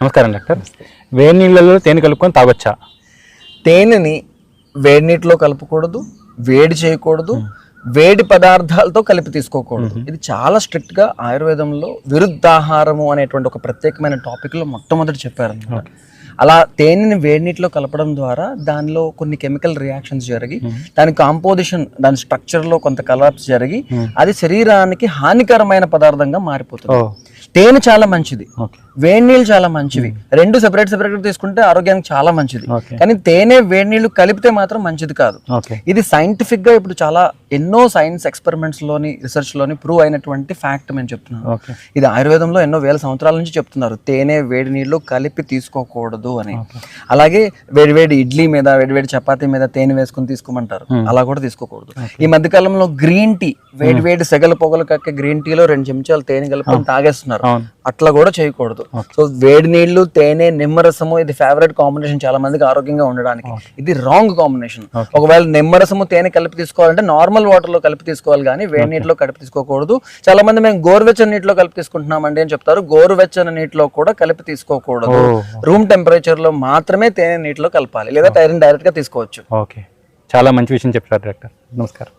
నమస్కారం డాక్టర్. వేడి నీళ్ళలో తేనె కలుపుకొని తాగొచ్చా? తేనెని వేడి నీటిలో కలపకూడదు వేడి చేయకూడదు వేడి పదార్థాలతో కలిపి తీసుకోకూడదు. ఇది చాలా స్ట్రిక్ట్గా ఆయుర్వేదంలో విరుద్ధాహారము అనేటువంటి ఒక ప్రత్యేకమైన టాపిక్లో మొట్టమొదటి చెప్పారు అన్నమాట. అలా తేనెని వేడి నీటిలో కలపడం ద్వారా దానిలో కొన్ని కెమికల్ రియాక్షన్స్ జరిగి దాని కాంపోజిషన్ దాని స్ట్రక్చర్లో కొంత కలర్స్ జరిగి అది శరీరానికి హానికరమైన పదార్థంగా మారిపోతుంది. తేనె చాలా మంచిది. వేడి నీళ్ళు చాలా మంచివి. రెండు సెపరేట్ సెపరేట్ తీసుకుంటే ఆరోగ్యానికి చాలా మంచిది. కానీ తేనె వేడి నీళ్ళు కలిపితే మాత్రం మంచిది కాదు. ఇది సైంటిఫిక్గా ఇప్పుడు చాలా ఎన్నో సైన్స్ ఎక్స్పెరిమెంట్స్లోని రీసెర్చ్లోని ప్రూవ్ అయినటువంటి ఫ్యాక్ట్ మేము చెప్తున్నాను ఇది ఆయుర్వేదంలో ఎన్నో వేల సంవత్సరాల నుంచి చెప్తున్నారు. తేనె వేడి నీళ్ళు కలిపి తీసుకోకూడదు అని. అలాగే వేడి వేడి ఇడ్లీ మీద వేడి వేడి చపాతీ మీద తేనె వేసుకుని తీసుకోమంటారు. అలా కూడా తీసుకోకూడదు. ఈ మధ్య కాలంలో గ్రీన్ టీ వేడి వేడి సెగలు పొగలు కక్కే గ్రీన్ టీలో రెండు చెంచాలు తేనె కలుపుకొని తాగేస్తున్నారు. అట్లా కూడా చేయకూడదు. సో వేడి నీళ్ళు తేనె నిమ్మరసము ఇది ఫేవరెట్ కాంబినేషన్ చాలా మందికి ఆరోగ్యంగా ఉండడానికి. ఇది రాంగ్ కాంబినేషన్ ఒకవేళ నిమ్మరసము తేనె కలిపి తీసుకోవాలంటే నార్మల్ వాటర్లో కలిపి తీసుకోవాలి కానీ వేడి నీటిలో కలిపి తీసుకోకూడదు. చాలా మంది మేము గోరువెచ్చని నీటిలో కలిపి తీసుకుంటున్నామండి అని చెప్తారు. గోరువెచ్చని నీటిలో కూడా కలిపి తీసుకోకూడదు. రూమ్ టెంపరేచర్లో మాత్రమే తేనె నీటిలో కలపాలి. లేదా తైరిని డైరెక్ట్గా తీసుకోవచ్చు. ఓకే. చాలా మంచి విషయం చెప్పారు డాక్టర్. నమస్కారం.